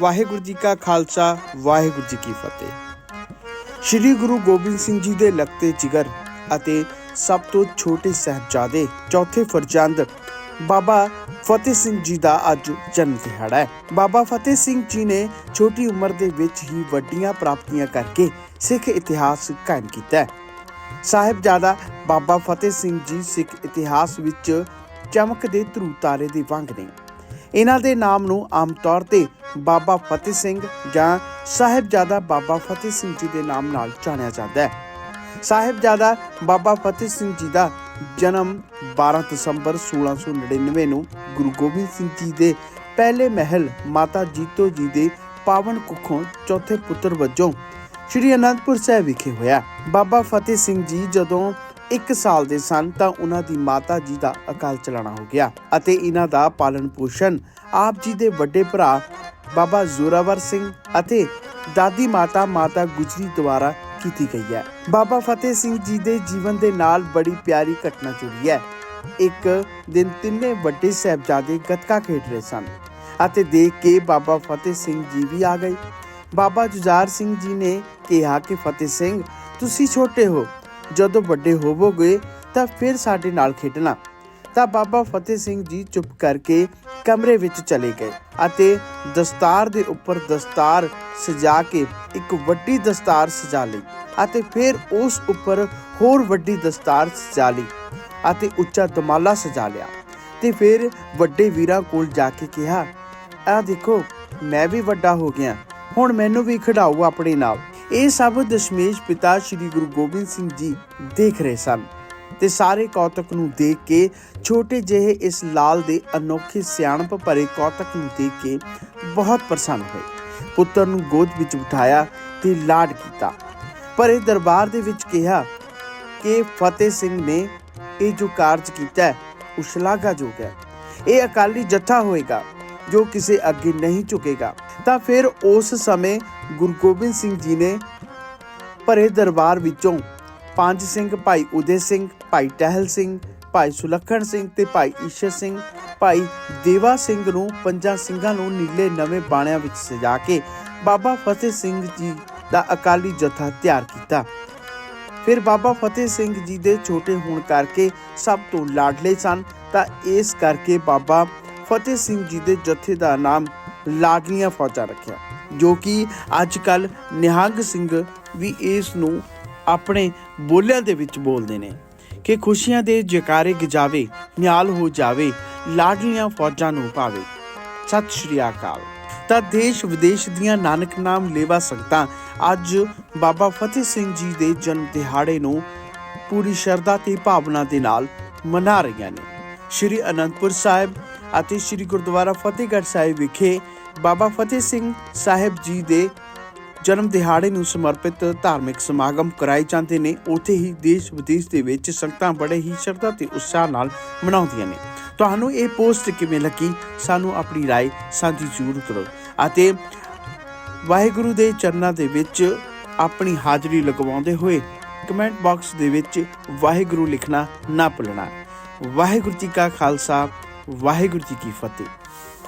ਵਾਹਿਗੁਰੂ ਜੀ ਕਾ ਖਾਲਸਾ, ਵਾਹਿਗੁਰੂ ਜੀ ਕੀ ਫਤਿਹ। ਸ੍ਰੀ ਗੁਰੂ ਗੋਬਿੰਦ ਸਿੰਘ ਜੀ ਦੇ ਲਖਤੇ ਜਿਗਰ ਅਤੇ ਸਭ ਤੋਂ ਛੋਟੇ ਸਹਿਬਜ਼ਾਦੇ ਚੌਥੇ ਫਰਜ਼ੰਦ ਬਾਬਾ ਫਤਿਹ ਸਿੰਘ ਜੀ ਦਾ ਅੱਜ ਜਨਮ ਦਿਹਾੜਾ ਹੈ। ਬਾਬਾ ਫਤਿਹ ਸਿੰਘ ਜੀ ਨੇ ਛੋਟੀ ਉਮਰ ਦੇ ਵਿੱਚ ਹੀ ਵੱਡੀਆਂ ਪ੍ਰਾਪਤੀਆਂ ਕਰਕੇ ਸਿੱਖ ਇਤਿਹਾਸ ਕਾਇਮ ਕੀਤਾ ਹੈ। ਸਾਹਿਬਜ਼ਾਦਾ ਬਾਬਾ ਫਤਿਹ ਸਿੰਘ ਜੀ ਸਿੱਖ ਇਤਿਹਾਸ ਵਿੱਚ ਚਮਕਦੇ ਧਰੂ ਤਾਰੇ ਦੇ ਵਾਂਗ ਨੇ। ਇਹਨਾਂ ਦੇ ਨਾਮ ਨੂੰ ਆਮ ਤੌਰ ਤੇ ਬਾਬਾ ਫਤਿਹ ਸਿੰਘ ਜਾਂ ਸਾਹਿਬਜ਼ਾਦਾ ਬਾਬਾ ਫਤਿਹ ਸਿੰਘ ਜੀ ਦੇ ਨਾਮ ਨਾਲ ਜਾਣਿਆ ਜਾਂਦਾ ਹੈ। ਸਾਹਿਬਜ਼ਾਦਾ ਬਾਬਾ ਫਤਿਹ ਸਿੰਘ ਜੀ ਦਾ ਜਨਮ 12 ਦਸੰਬਰ 1699 ਨੂੰ ਗੁਰੂ ਗੋਬਿੰਦ ਸਿੰਘ ਜੀ ਦੇ ਪਹਿਲੇ ਮਹਿਲ ਮਾਤਾ ਜੀਤੋ ਜੀ ਦੇ ਪਾਵਨ ਕੁੱਖੋਂ ਚੌਥੇ ਪੁੱਤਰ ਵਜੋਂ ਸ਼੍ਰੀ ਅਨੰਦਪੁਰ ਸਾਹਿਬ ਵਿਖੇ ਹੋਇਆ। ਬਾਬਾ ਫਤਿਹ ਸਿੰਘ ਜੀ ਜਦੋਂ 1 ਸਾਲ ਦੇ ਸਨ ਤਾਂ ਉਹਨਾਂ ਦੀ ਮਾਤਾ ਜੀ ਦਾ ਅਕਾਲ ਚਲਾਣਾ ਹੋ ਗਿਆ ਅਤੇ ਇਹਨਾਂ ਦਾ ਪਾਲਣ ਪੋਸ਼ਣ ਆਪ ਜੀ ਦੇ ਵੱਡੇ ਭਰਾ ਬਾਬਾ ਜ਼ੋਰਾਵਰ ਸਿੰਘ ਅਤੇ ਦਾਦੀ ਮਾਤਾ ਮਾਤਾ ਗੁਜਰੀ ਦੁਆਰਾ ਕੀਤੀ ਗਈ ਹੈ। ਬਾਬਾ ਫਤਿਹ ਸਿੰਘ ਜੀ ਦੇ ਜੀਵਨ ਦੇ ਨਾਲ ਬੜੀ ਪਿਆਰੀ ਘਟਨਾ ਜੁੜੀ ਹੈ। ਇੱਕ ਦਿਨ ਤਿੰਨੇ ਵੱਡੇ ਸਾਹਿਬਜ਼ਾਦੇ ਗੱਤਕਾ ਖੇਡ ਰਹੇ ਸਨ ਅਤੇ ਦੇਖ ਕੇ ਬਾਬਾ ਫਤਿਹ ਸਿੰਘ ਜੀ ਵੀ ਆ ਗਏ। ਬਾਬਾ ਜੁਝਾਰ ਸਿੰਘ ਜੀ ਨੇ ਕਿਹਾ ਕਿ, ਫਤਿਹ ਸਿੰਘ, ਤੁਸੀਂ ਛੋਟੇ ਹੋ। ਜਦੋਂ ਵੱਡੇ ਹੋਵੋਗੇ ਤਾਂ ਫਿਰ ਸਾਡੇ ਨਾਲ ਖੇਡਣਾ। ਤਾਂ ਬਾਬਾ ਫਤਿਹ ਸਿੰਘ ਜੀ ਚੁੱਪ ਕਰਕੇ ਕਮਰੇ ਵਿੱਚ ਚਲੇ ਗਏ ਅਤੇ ਦਸਤਾਰ ਦੇ ਉੱਪਰ ਦਸਤਾਰ ਸਜਾ ਕੇ ਇੱਕ ਵੱਡੀ ਦਸਤਾਰ ਸਜਾ ਲਈ ਅਤੇ ਫਿਰ ਉਸ ਉੱਪਰ ਹੋਰ ਵੱਡੀ ਦਸਤਾਰ ਸਜਾ ਲਈ ਅਤੇ ਉੱਚਾ ਦਮਾਲਾ ਸਜਾ ਲਿਆ। ਤੇ ਫਿਰ ਵੱਡੇ ਵੀਰਾਂ ਕੋਲ ਜਾ ਕੇ ਕਿਹਾ, ਆ ਦੇਖੋ, ਮੈਂ ਵੀ ਵੱਡਾ ਹੋ ਗਿਆ, ਹੁਣ ਮੈਨੂੰ ਵੀ ਖਿਡਾਓ ਆਪਣੇ ਨਾਲ। ਇਹ ਸਭ ਦਸ਼ਮੇਸ਼ ਪਿਤਾ ਸ੍ਰੀ ਗੁਰੂ ਗੋਬਿੰਦ ਸਿੰਘ ਜੀ ਦੇਖ ਰਹੇ ਸਨ। ਤੇ ਸਾਰੇ ਕੌਤਕ ਨੂੰ ਦੇਖ ਕੇ, ਛੋਟੇ ਜਿਹੇ ਇਸ ਲਾਲ ਦੇ ਅਨੋਖੇ ਸਿਆਣਪ ਭਰੇ ਕੌਤਕ ਨੂੰ ਦੇਖ ਕੇ ਬਹੁਤ ਪ੍ਰਸੰਨ ਹੋਏ। ਪੁੱਤਰ ਨੂੰ ਗੋਦ ਵਿੱਚ ਬਿਠਾਇਆ ਤੇ ਲਾਡ ਕੀਤਾ। ਪਰ ਇਹ ਦਰਬਾਰ ਦੇ ਵਿੱਚ ਕਿਹਾ ਕਿ ਫਤਿਹ ਸਿੰਘ ਨੇ ਇਹ ਜੋ ਕਾਰਜ ਕੀਤਾ ਹੈ, ਉਹ ਸ਼ਲਾਘਾਯੋਗ ਹੈ। ਇਹ ਅਕਾਲੀ ਜੱਥਾ ਹੋਏਗਾ, ਜੋ ਕਿਸੇ ਅੱਗੇ ਨਹੀਂ ਝੁਕੇਗਾ। ਤਾਂ ਫਿਰ ਉਸ ਸਮੇਂ ਗੁਰੂ ਗੋਬਿੰਦ ਸਿੰਘ ਜੀ ਨੇ ਭਰੇ ਦਰਬਾਰ ਵਿੱਚੋਂ ਪੰਜ ਸਿੰਘ, ਭਾਈ ਉਦੇ ਸਿੰਘ, ਭਾਈ ਟਹਿਲ ਸਿੰਘ, ਭਾਈ ਸੁਲੱਖਣ ਸਿੰਘ ਤੇ ਭਾਈ ਈਸ਼ਰ ਸਿੰਘ, ਭਾਈ ਦੇਵਾ ਸਿੰਘ ਨੂੰ ਪੰਜਾਂ ਸਿੰਘਾਂ ਨੂੰ ਨੀਲੇ ਨਵੇਂ ਬਾਣਿਆਂ ਵਿੱਚ ਸਜਾ ਕੇ ਬਾਬਾ ਫਤਿਹ ਸਿੰਘ ਜੀ ਦਾ ਅਕਾਲੀ ਜਥਾ ਤਿਆਰ ਕੀਤਾ। ਫਿਰ ਬਾਬਾ ਫਤਿਹ ਸਿੰਘ ਜੀ ਦੇ ਛੋਟੇ ਹੋਣ ਕਰਕੇ ਸਭ ਤੋਂ ਲਾਡਲੇ ਸਨ। ਤਾਂ ਇਸ ਕਰਕੇ ਬਾਬਾ ਫਤਿਹ ਸਿੰਘ ਜੀ ਦੇ ਜਥੇ ਦਾ ਨਾਮ ਲਾਡਲੀਆਂ ਫੌਜਾਂ ਰੱਖਿਆ, ਜੋ ਕਿ ਅੱਜ ਕੱਲ ਨਿਹੰਗ ਸਿੰਘ ਵੀ ਇਸ ਨੂੰ ਆਪਣੇ ਬੋਲਿਆਂ ਦੇ ਵਿੱਚ ਬੋਲਦੇ ਨੇ ਕਿ ਖੁਸ਼ੀਆਂ ਦੇ ਜਕਾਰੇ ਗਜਾਵੇ, ਨਿਹਾਲ ਹੋ ਜਾਵੇ, ਲਾਡਲੀਆਂ ਫੌਜਾਂ ਨੂੰ ਪਾਵੇ। ਸਤਿ ਸ਼੍ਰੀ ਅਕਾਲ। ਤਾਂ ਦੇਸ਼ ਵਿਦੇਸ਼ ਦੀਆਂ ਨਾਨਕ ਨਾਮ ਲੇਵਾ ਸੰਗਤਾਂ ਅੱਜ ਬਾਬਾ ਫਤਿਹ ਸਿੰਘ ਜੀ ਦੇ ਜਨਮ ਦਿਹਾੜੇ ਨੂੰ ਪੂਰੀ ਸ਼ਰਧਾ ਤੇ ਭਾਵਨਾ ਦੇ ਨਾਲ ਮਨਾ ਰਹੀਆਂ ਨੇ। ਸ਼੍ਰੀ ਅਨੰਦਪੁਰ ਸਾਹਿਬ ਅਤੇ ਸ਼੍ਰੀ ਗੁਰਦੁਆਰਾ ਫਤਿਹਗੜ੍ਹ ਸਾਹਿਬ ਵਿਖੇ ਬਾਬਾ ਫਤਿਹ ਸਿੰਘ ਸਾਹਿਬ ਜੀ ਦੇ ਜਨਮ ਦਿਹਾੜੇ ਨੂੰ ਸਮਰਪਿਤ ਧਾਰਮਿਕ ਸਮਾਗਮ ਕਰਾਏ ਜਾਂਦੇ ਨੇ ਉੱਥੇ ਹੀ ਦੇਸ਼ ਵਿਦੇਸ਼ ਦੇ ਵਿੱਚ ਸੰਗਤਾਂ ਬੜੇ ਹੀ ਸ਼ਰਧਾ ਤੇ ਉਤਸ਼ਾਹ ਨਾਲ ਮਨਾਉਂਦੀਆਂ ਨੇ ਤੁਹਾਨੂੰ ਇਹ ਪੋਸਟ ਕਿਵੇਂ ਲੱਗੀ ਸਾਨੂੰ ਆਪਣੀ رائے ਸਾਂਝੀ ਜ਼ਰੂਰ ਕਰੋ ਅਤੇ ਵਾਹਿਗੁਰੂ ਦੇ ਚਰਨਾਂ ਦੇ ਵਿੱਚ ਆਪਣੀ ਹਾਜ਼ਰੀ ਲਗਵਾਉਂਦੇ ਹੋਏ ਕਮੈਂਟ ਬਾਕਸ ਦੇ ਵਿੱਚ ਵਾਹਿਗੁਰੂ ਲਿਖਣਾ ਨਾ ਭੁੱਲਣਾ ਵਾਹਿਗੁਰੂ ਜੀ ਕਾ ਖਾਲਸਾ ਵਾਹਿਗੁਰੂ ਜੀ ਕੀ ਫਤਿਹ